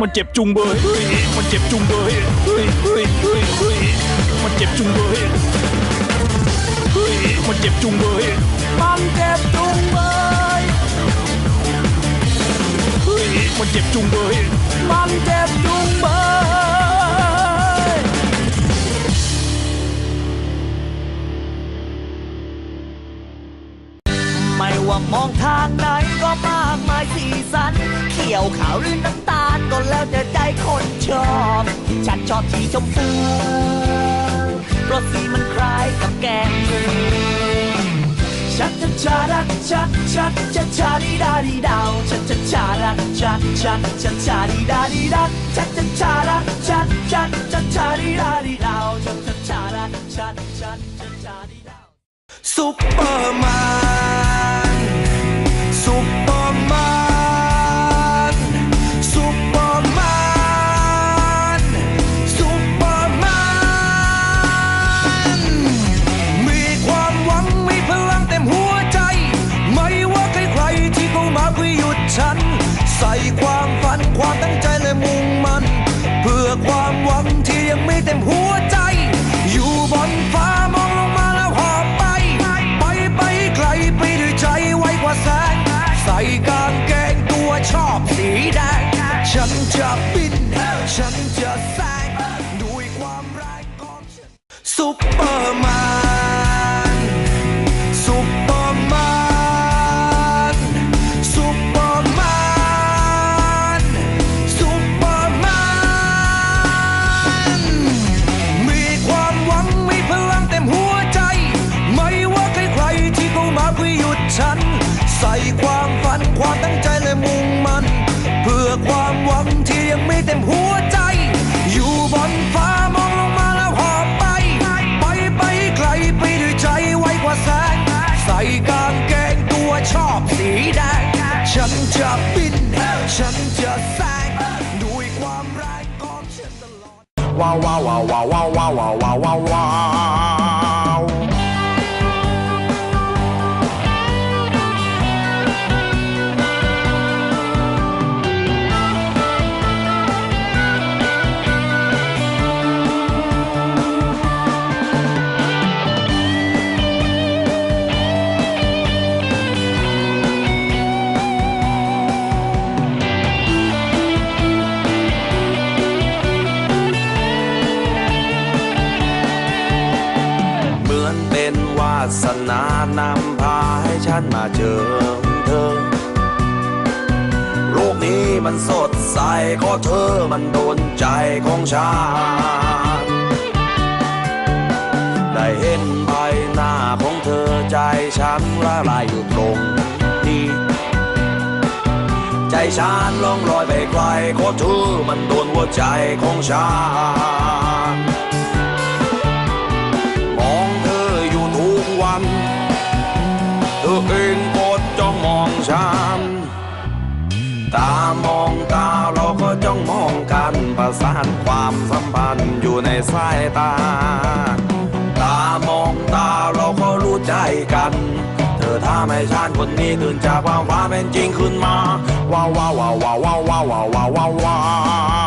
มันเจ็บจุงเบยเฮ้ยมันเจ็บจุงเบยเฮ้ยเฮ้ยเฮ้ยเฮ้ยมันเจ็บจุงเบยเฮ้ยมันเจ็บจุงเบยมันเจ็บจุงเบยเฮ้ยมันเจ็บจุงเบยมันเจ็บจุงเบยไม่ว่ามองทางไหนก็มากมายสีสัน เขียวขาวหรือน้ำตาล ก็แล้วแต่ใจคนชอบ ฉันชอบสีชมพูเพราะสีมันคล้ายกับแกงเลือชัดชัดชาดัดชัดชัดชัดชาดีดาดีดาวชัดชัดชาดัดชัดชัดชัดชาดีดาดีดัดชัดชัดชาดัดชัดชัดชัดชาดีดาดีดาวชัดชัดชาดัดชัดชัดชัดชาดีดาวซุปเปอร์แมน เต็มหัวใจ อยู่บนฟ้ามองลงมาแล้วหอบไป ไปไปไกลไปด้วยใจไวกว่าแสง ใส่กางเกงตัวชอบสีแดง ฉันจะปี เต็มหัวใจ อยู่บนฟ้ามองลงมาแล้วหอบไป ไปไปไกลไปด้วยใจไวกว่าแสง ใส่กางเกงตัวชอบสีแดง ฉันจะบิน ฉันจะแซงด้วยความแรงของฉันตลอดว้าวว้าวว้าวว้าวว้าวว้าวว้าว สนานำพาให้ฉันมาเจอเธอ โลกนี้มันสดใสก็เธอมันโดนใจของฉัน ได้เห็นใบหน้าของเธอใจฉันละลายอยู่ตรงนี้ใจฉันล่องลอยไปไกลก็เธอมันโดนหัวใจของฉัน ตัเองโปดจ้องมองฉัน ตามองตาเราก็จ้องมองกันประสานความสัมพันธ์อยู่ในสายตา ตามองตาเราก็รู้ใจกันเธอถ้าไม่ชานคนนี้ตื่นจากความฝันเป็นจริงขึ้นมา ว้าวว้าวว้าวว้าวว้าวว้าวว้าว